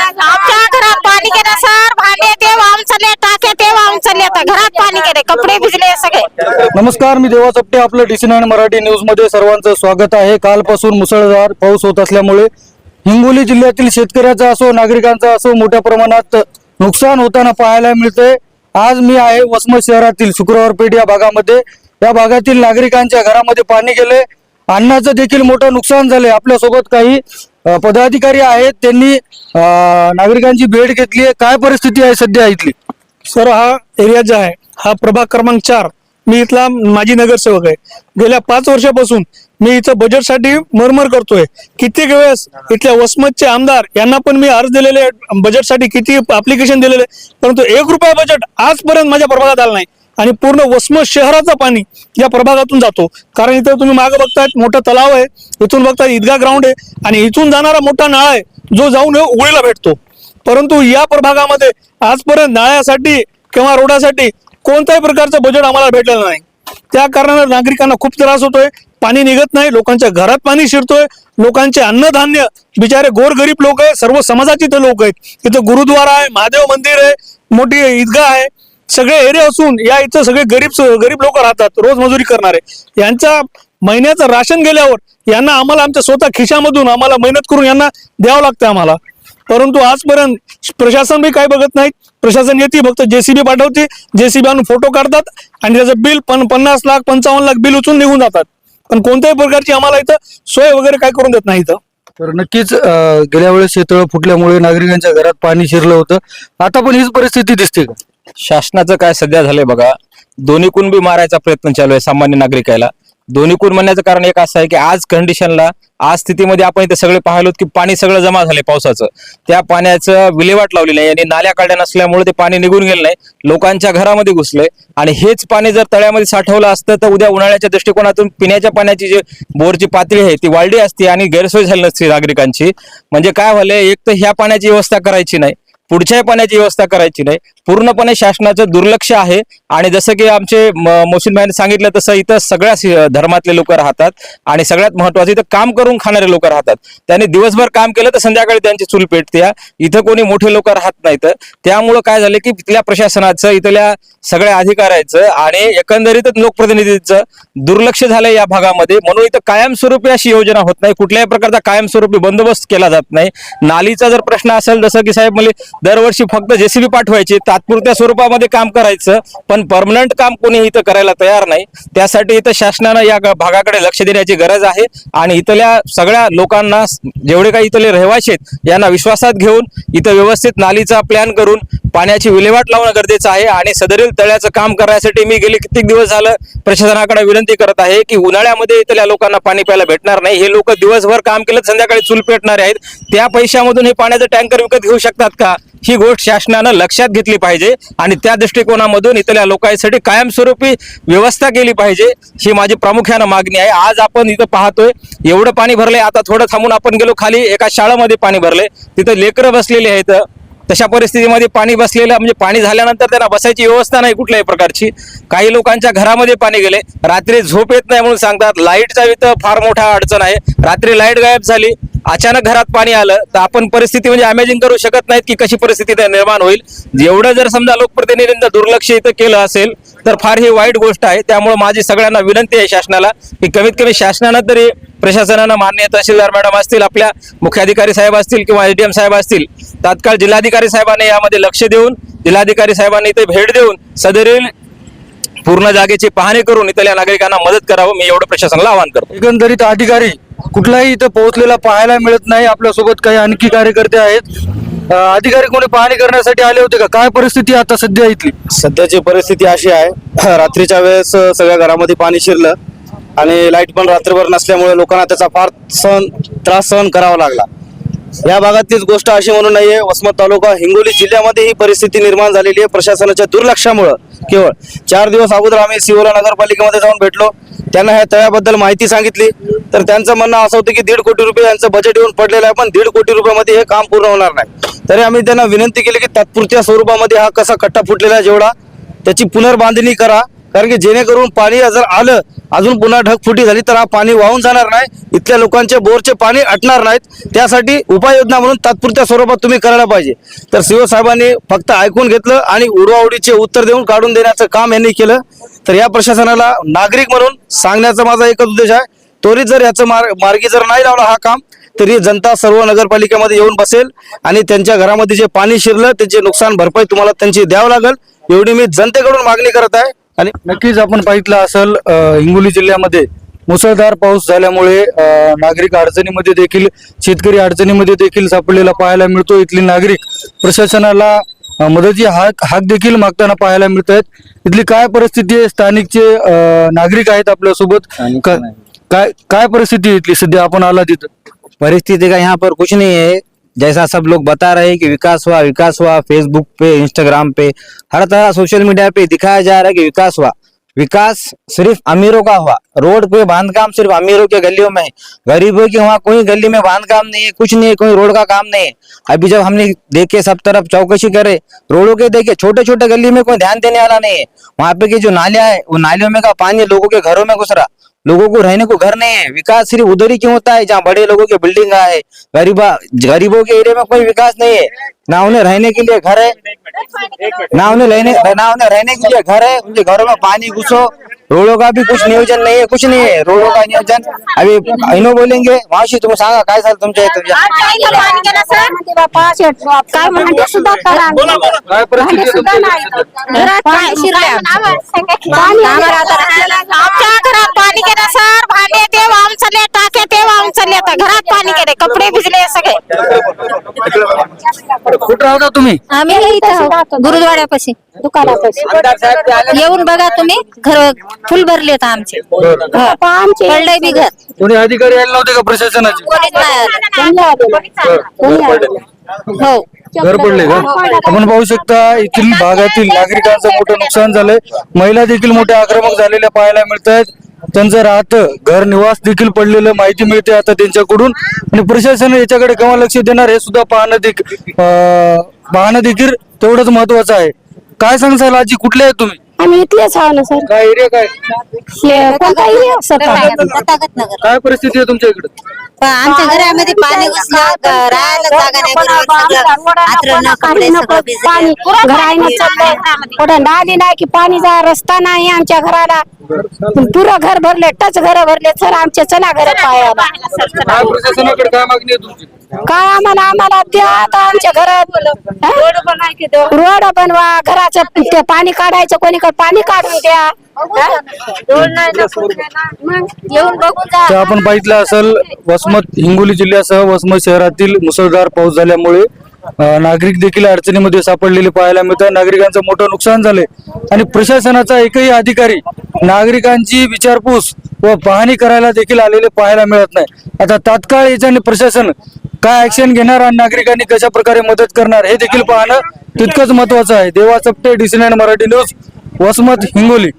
आमच्या घरात पाणी गेलं सर. भांडे ते वाहून चालले टाके ते वाहून चालले. आता घरात पाणी गेले कपडे भिजले सगळे. नमस्कार मी देवा चपटे आपलं डीसी नाईन मराठी न्यूजमध्ये सर्वांचं स्वागत आहे. कालपासून मुसळधार पाऊस होत असल्यामुळे हिंगोली जिल्ह्यातील शेतकऱ्याचा असो नागरिकांचा असो मोठ्या प्रमाणात नुकसान होताना पाहायला मिळते आज मी आहे वसमत शहरातील शुक्रवार पेठ या भागामध्ये. या भागातील नागरिकांच्या घरामध्ये पाणी गेले. अन्नाचं देखील मोठं नुकसान झाले आपल्यासोबत काही पदाधिकारी आहेत त्यांनी नागरिकांची भेट घेतली आहे. काय परिस्थिती आहे सध्या इथली? सर हा एरिया जो आहे हा प्रभाग क्रमांक चार. मी इथला माजी नगरसेवक आहे. गेल्या पाच वर्षापासून मी इथं बजेटसाठी मरमर करतोय. कित्येक वेळेस इथल्या वसमतचे आमदार यांना पण मी अर्ज दिलेले बजेटसाठी किती अप्लिकेशन दिलेले परंतु एक रुपया बजेट आजपर्यंत माझ्या प्रभागात आलं नाही. आणि पूर्ण वस्म शहराचं पाणी या प्रभागातून जातो. कारण इथं तुम्ही मागे बघतायत मोठा तलाव आहे. इथून बघताय ईदगा ग्राउंड आहे. आणि इथून जाणारा मोठा नाळा आहे जो जाऊन उघडीला भेटतो. परंतु या प्रभागामध्ये आजपर्यंत नाळ्यासाठी किंवा रोडासाठी कोणत्याही प्रकारचं बजेट आम्हाला भेटलेलं नाही. त्या कारणाने नागरिकांना खूप त्रास होतोय. पाणी निघत नाही लोकांच्या घरात पाणी शिरतोय. लोकांचे अन्नधान्य बिचारे गोरगरीब लोक आहे सर्व समाजाचे इथं लोक आहेत. इथं गुरुद्वारा आहे महादेव मंदिर आहे मोठी ईदगाह आहे. सगळे एरिया असून या इथं सगळे गरीब गरीब लोक राहतात रोज मजुरी करणारे. यांचा महिन्याचं राशन गेल्यावर यांना आम्हाला आमच्या स्वतः खिशामधून आम्हाला मेहनत करून यांना द्यावं लागतं आम्हाला. परंतु आजपर्यंत प्रशासन बी काय बघत नाही प्रशासन येते फक्त जेसीबी पाठवते. जेसीबी आणून फोटो काढतात आणि त्याचं बिल पण पन्नास लाख पंचावन्न लाख बिल उचलून निघून जातात. पण कोणत्याही प्रकारची आम्हाला इथं सोय वगैरे काय करून देत नाही इथं. तर नक्कीच गेल्या वेळेस शेतळ फुटल्यामुळे नागरिकांच्या घरात पाणी शिरलं होतं. आता पण हीच परिस्थिती दिसते का? शासनाचं काय सध्या झालंय बघा दोन्हीकून बी मारायचा प्रयत्न चालू आहे सामान्य नागरिकाला. दोन्ही कुण म्हणण्याचं कारण एक असं आहे की आज कंडिशनला आज स्थितीमध्ये आपण इथे सगळे पाहिलो की पाणी सगळं जमा झालंय पावसाचं. त्या पाण्याचं विल्हेवाट लावली नाही आणि नाल्या काढल्या नसल्यामुळे ते पाणी निघून गेलं नाही. लोकांच्या घरामध्ये घुसलंय. आणि हेच पाणी जर तळ्यामध्ये साठवलं असतं तर उद्या उन्हाळ्याच्या दृष्टिकोनातून पिण्याच्या पाण्याची जी बोरची पातळी आहे ती वाढली असती आणि गैरसोय झाली नसती नागरिकांची. म्हणजे काय व्हायलंय एक तर ह्या पाण्याची व्यवस्था करायची नाही. पुढच्याही पाण्याची व्यवस्था करायची नाही. पूर्णपणे शासनाचं दुर्लक्ष आहे. आणि जसं की आमचे म- मोहसिन भाईने सांगितलं तसं इथं सगळ्या धर्मातले लोक राहतात. आणि सगळ्यात महत्वाचं इथं काम करून खाणारे लोक राहतात. त्यांनी दिवसभर काम केलं तर संध्याकाळी त्यांची चूल पेटते इथं कोणी मोठे लोक राहत नाहीत त्यामुळं काय झालं की इथल्या प्रशासनाचं इथल्या सगळ्या अधिकाऱ्याचं आणि एकंदरीतच लोकप्रतिनिधीचं दुर्लक्ष झालं या भागामध्ये. म्हणून इथं कायमस्वरूपी अशी योजना होत नाही. कुठल्याही प्रकारचा कायमस्वरूपी बंदोबस्त केला जात नाही. नालीचा जर प्रश्न असेल जसं की साहेब म्हणजे दरवर्षी फक्त जेसीबी पाठवायची तात्पुरत्या स्वरूपामध्ये काम करायचं पण परमनंट काम कोणी इथं करायला तयार नाही. त्यासाठी इथं शासनानं या भागाकडे लक्ष देण्याची गरज आहे आणि इथल्या सगळ्या लोकांना जेवढे काही इथले रहिवासी आहेत यांना विश्वासात घेऊन इथं व्यवस्थित नालीचा प्लॅन करून पाण्याची विल्हेवाट लावणं गरजेचं आहे आणि सदरील तळ्याचं काम करण्यासाठी मी गेले कित्येक दिवस झालं प्रशासनाकडे विनंती करत आहे की उन्हाळ्यामध्ये इथल्या लोकांना पाणी प्यायला भेटणार नाही. हे लोक दिवसभर काम केलं संध्याकाळी चूल पेटणारे आहेत. त्या पैशामधून हे पाण्याचं टँकर विकत घेऊ शकतात का? ही गोष्ट शासनानं लक्षात घेतली पाहिजे आणि त्या दृष्टिकोनामधून इथल्या लोकांसाठी कायमस्वरूपी व्यवस्था केली पाहिजे ही माझी प्रामुख्यानं मागणी आहे. आज आपण इथं पाहतोय एवढं पाणी भरलंय आता थोडं थांबून आपण गेलो खाली एका शाळेमध्ये पाणी भरलंय तिथं लेकरं बसलेली आहेत. तशा परिस्थितीमध्ये पाणी बसलेलं म्हणजे पाणी झाल्यानंतर त्यांना बसायची व्यवस्था नाही कुठल्याही प्रकारची. काही लोकांच्या घरामध्ये पाणी गेले रात्री झोप येत नाही म्हणून सांगतात लाईटचा इथं फार मोठा अडचण आहे. रात्री लाइट गायब झाली अचानक घरात पाणी आलं तर आपण परिस्थिती म्हणजे अमेजिंग करू शकत नाहीत की कशी परिस्थिती निर्माण होईल. एवढं जर समजा लोकप्रतिनिधींचं दुर्लक्ष इथं केलं असेल तर फार ही वाईट गोष्ट आहे. त्यामुळे माझी सगळ्यांना विनंती आहे शासनाला की कमीत कमी शासनानं तरी प्रशासनानं मान्य तहसीलदार मॅडम असतील आपल्या मुख्याधिकारी साहेब असतील किंवा एसडीएम साहेब असतील तात्काळ जिल्हाधिकारी साहेबांनी यामध्ये लक्ष देऊन जिल्हाधिकारी साहेबांनी इथे भेट देऊन सदरील पूर्ण जागेची पाहणी करून इथल्या नागरिकांना मदत करावं. मी एवढं प्रशासनाला आवाहन करतो. एकंदरीत अधिकारी कुठलाही इथं पोहोचलेला पाहायला मिळत नाही. आपल्यासोबत काही आणखी कार्यकर्ते आहेत. अधिकारी कोणी पाहणी करण्यासाठी आले होते का? काय परिस्थिती आता सध्या इथली? सध्याची परिस्थिती अशी आहे. रात्रीच्या वेळेस सगळ्या घरामध्ये पाणी शिरलं आणि लाइट पण रात्रभर नसल्यामुळे लोकांना त्याचा फार सहन त्रास सहन करावा लागला. या भागातलीच गोष्ट अशी म्हणून नाहीये वसमत तालुका हिंगोली जिल्ह्यामध्ये ही परिस्थिती निर्माण झालेली आहे. प्रशासनाच्या दुर्लक्षामुळं केवळ चार दिवस अगोदर आम्ही सिवोला नगरपालिकेमध्ये जाऊन भेटलो. त्यांना ह्या तळ्याबद्दल माहिती सांगितली. तर त्यांचं म्हणणं असं होतं की दीड कोटी रुपये यांचं बजेट येऊन पडलेलं आहे पण दीड कोटी रुपयामध्ये हे काम पूर्ण होणार नाही. तरी आम्ही त्यांना विनंती केली की तात्पुरत्या स्वरूपामध्ये हा कसा कट्टा फुटलेला आहे जेवढा त्याची पुनर्बांधणी करा. कारण की जेणेकरून पाणी जर आलं अजून पुन्हा ढगफुटी झाली तर हा पाणी वाहून जाणार नाही. इथल्या लोकांचे बोरचे पाणी अटणार नाहीत. त्यासाठी उपाययोजना म्हणून तात्पुरत्या स्वरूपात तुम्ही करायला पाहिजे. तर शिवसाहेबांनी साहेबांनी फक्त ऐकून घेतलं आणि उडवाउडीचे उत्तर देऊन काढून देण्याचं काम यांनी केलं. तर या प्रशासनाला नागरिक म्हणून सांगण्याचा माझा एकच उद्देश आहे. त्वरित जर याचं मार्ग मार्गी जर नाही लावला हा काम तरी जनता सर्व नगरपालिकेमध्ये येऊन बसेल आणि त्यांच्या घरामध्ये जे पाणी शिरलं त्याचे नुकसान भरपाई तुम्हाला त्यांची द्यावं लागेल. एवढी मी जनतेकडून मागणी करत आहे. आणि नक्कीच आपण पाहितलं असेल हिंगोली जिल्ह्यामध्ये मुसळधार पाऊस झाल्यामुळे नागरिक अडचणीमध्ये देखील शेतकरी अडचणीमध्ये देखील सापडलेला पाहायला मिळतो. इथले नागरिक प्रशासनाला मदती हाक हाक देखील मागताना पाहायला मिळत आहेत इथली काय परिस्थिती आहे? स्थानिकचे नागरिक आहेत आपल्यासोबत. काय परिस्थिती आहे इथली? सध्या आला तिथं परिस्थिति का यहाँ पर कुछ नहीं है। जैसा सब लोग बता रहे हैं कि विकास हुआ विकास हुआ फेसबुक पे इंस्टाग्राम पे, हर तरह सोशल मीडिया पे दिखाया जा रहा है कि विकास हुआ। विकास सिर्फ़ अमीरों का हुआ। रोड पे बांधकाम सिर्फ़ अमीरों के गलियों में गरीबों के वहाँ कोई गली में बाँध काम नहीं है, कुछ नहीं है, कोई रोड का काम नहीं है। अभी जब हमने देखे सब तरफ़ चौकसी करे, रोडों के देखे छोटे छोटे गली में कोई ध्यान देने वाला नहीं है। वहाँ पे की जो नालियाँ है, वो नालियों में का पानी लोगों के घरों में घुस रहा। लोगों को रहने को घर नहीं है। विकास सिर्फ़ उधर ही क्यों होता है? जहाँ बड़े लोगों की बिल्डिंग है। गरीबा गरीबों के एरिया में कोई विकास नहीं है। ना उन्हें रहने के लिए घर है। ना उन्हें रहने ना उन्हें रहने के लिए घर है। उनके घरों में पानी घुसो। रोडों का भी कुछ नियोजन नहीं है कुछ नहीं है। रोडों का नियोजन। अभी इनो बोलेंगे मावशी तुम्ही सांगा काय झालं तुमच्या सुद्धा करा काय परिस्थिती आहे तुमच्या गेलं सर. भांडे ते आमचले टाके ते आमचले आता. घरात पाणी गेले कपडे भिजले सगळे. कुठं राहता तुम्ही? आम्ही इथं गुरुद्वाड्यापाशी दुकानापाशी. येऊन बघा तुम्ही घर फुल भरलेत आमचे. पडलंय बी घर. कोणी अधिकारी आले नव्हते का प्रशासनाचे? कोणीच नाही आलं. हो. घर पडले का? आपण पाहू शकता येथील भागातील नागरिकांचं मोठं नुकसान झालंय. महिला देखील मोठ्या आक्रमक झालेल्या पाहायला मिळत आहेत त्यांचं राहतं घर निवास देखील पडलेलं माहिती मिळते आता त्यांच्याकडून. आणि प्रशासन याच्याकडे केव्हा लक्ष देणार हे सुद्धा पाहणं देखील अं, पाहणं देखील तेवढंच महत्वाचं आहे. काय सांगसाल आजी कुठले आहेत तुम्ही? आम्ही इथलेच आहो ना सर. काय एरिया काय? हे कोणता सर? काय परिस्थिती आहे तुमच्या इकडे? आमच्या घरामध्ये पाणी घुसलं राहायला जागा नाही बरोबर सगळं आथरणं कपडे सगळं पाणी भिजले घरायनं चाललंय कुठं नाली नाही की पाणीचा रस्ता नाही आमच्या घराला. पुरं घर भरले टच घर भरले सर आमचे चला घर पायाला काय प्रशासनाकडे काय मागणी आहे तुमची? काय आम्हाला आम्हाला द्या आता आमच्या घरात. रोड बनवा घराचं ते पाणी काढायचं कोणीकडे पाणी काढून द्या. येऊन बघून जा. तर आपण पाहितलं असेल वसमत हिंगोली जिल्ह्यासह वसमत शहरातील मुसळधार पाऊस झाल्यामुळे अं, नागरिक देखील अडचणीमध्ये सापडलेले पाहायला मिळतात. नागरिकांचं मोठं नुकसान झाले आणि प्रशासनाचा एकही अधिकारी नागरिकांची विचारपूस व पाहणी करायला देखील आलेले पाहायला मिळत नाही. आता तात्काळ याच्याने प्रशासन काय ऍक्शन घेणार आणि नागरिकांनी कशा प्रकारे मदत करणार हे देखील पाहणं तितकंच महत्वाचं आहे. Deva Chapate DC Marathi news Vasmat Hingoli.